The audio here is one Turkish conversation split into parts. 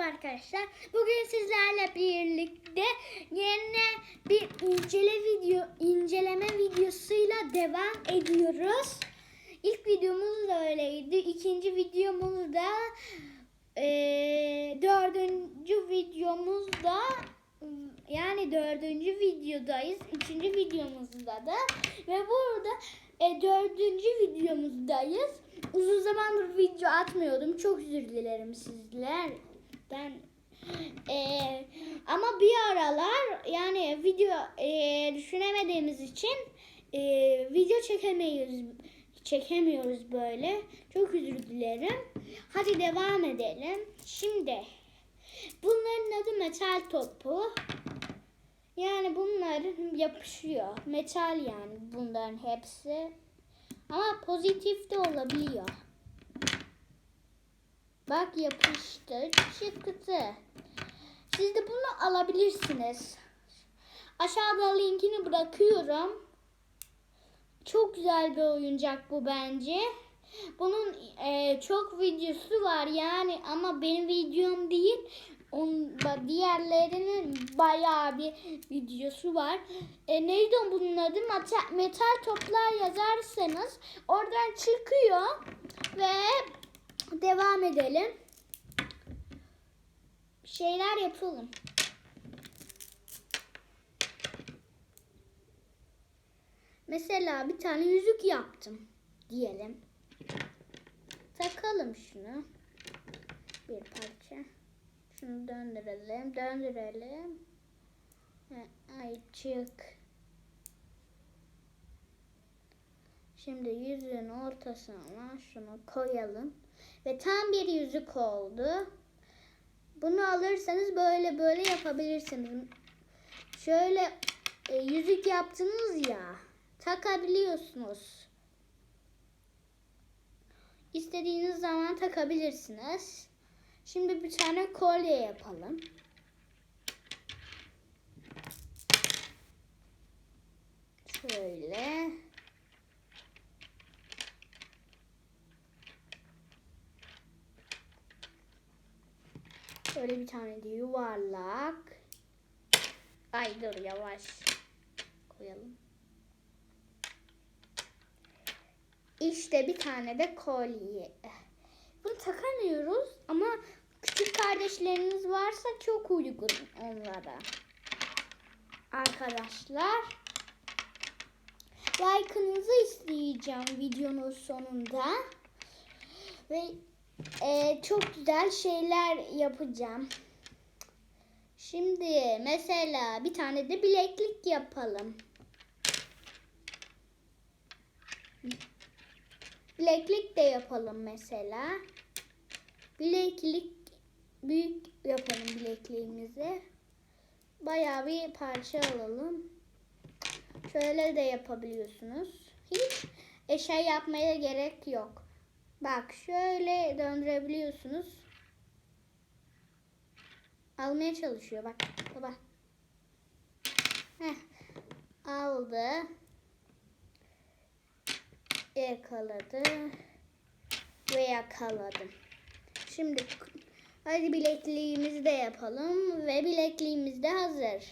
merhaba arkadaşlar. Bugün sizlerle birlikte yeni bir incele video inceleme videosuyla devam ediyoruz. İlk videomuz da öyleydi. İkinci videomuz da eee, dördüncü videomuz da yani dördüncü videodayız. Üçüncü videomuzda da ve burada e, dördüncü videomuzdayız. Uzun zamandır video atmıyordum. Çok özür dilerim sizlerden. E, ama bir aralar yani video e, düşünemediğimiz için e, video çekemiyoruz çekemiyoruz böyle. Çok özür dilerim. Hadi devam edelim. Şimdi bunların adı metal topu. Yani bunlar yapışıyor. Metal yani bunların hepsi. Ama pozitif de olabiliyor. Bak yapıştı çıktı. Siz de bunu alabilirsiniz. Aşağıda linkini bırakıyorum. Çok güzel bir oyuncak bu bence. Bunun e, çok videosu var yani ama benim videom değil. Onun diğerlerinin bayağı bir videosu var. E, neydi bunun adı? Metal, metal toplar yazarsanız oradan çıkıyor devam edelim. Şeyler yapalım. Mesela bir tane yüzük yaptım diyelim. Takalım şunu. Bir parça. Şunu döndürelim, döndürelim. Ay çık. Şimdi yüzüğün ortasına şunu koyalım. Ve tam bir yüzük oldu. Bunu alırsanız böyle böyle yapabilirsiniz. Şöyle e, yüzük yaptınız ya. Takabiliyorsunuz. İstediğiniz zaman takabilirsiniz. Şimdi bir tane kolye yapalım. Şöyle. Şöyle bir tane de yuvarlak. Ay dur yavaş koyalım. İşte bir tane de kolye. Bunu takamıyoruz ama küçük kardeşleriniz varsa çok uygun onlara. Arkadaşlar like'ınızı isteyeceğim videonun sonunda. Ve e, çok güzel şeyler yapacağım. Şimdi mesela bir tane de bileklik yapalım. Bileklik de yapalım mesela. Bileklik büyük yapalım bilekliğimizi. Bayağı bir parça alalım. Şöyle de yapabiliyorsunuz. Hiç eşya yapmaya gerek yok. Bak şöyle döndürebiliyorsunuz. Almaya çalışıyor bak. Baba. Heh. Aldı. Yakaladı. Ve yakaladım. Şimdi hadi bilekliğimizi de yapalım. Ve bilekliğimiz de hazır.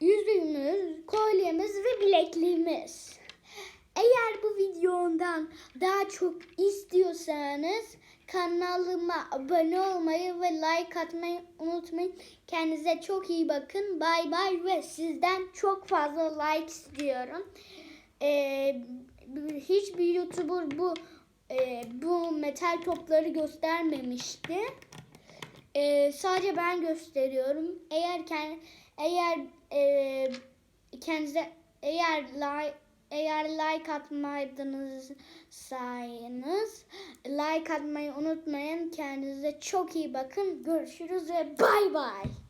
Yüzüğümüz, kolyemiz ve bilekliğimiz. Eğer bu videomdan daha çok istiyorsanız kanalıma abone olmayı ve like atmayı unutmayın. Kendinize çok iyi bakın. Bay bay ve sizden çok fazla like istiyorum. Ee, hiçbir YouTuber bu e, bu metal topları göstermemişti. Ee, sadece ben gösteriyorum. Eğer kend, eğer e, kendinize eğer like eğer like atmadınız sayınız like atmayı unutmayın. Kendinize çok iyi bakın. Görüşürüz ve bay bay.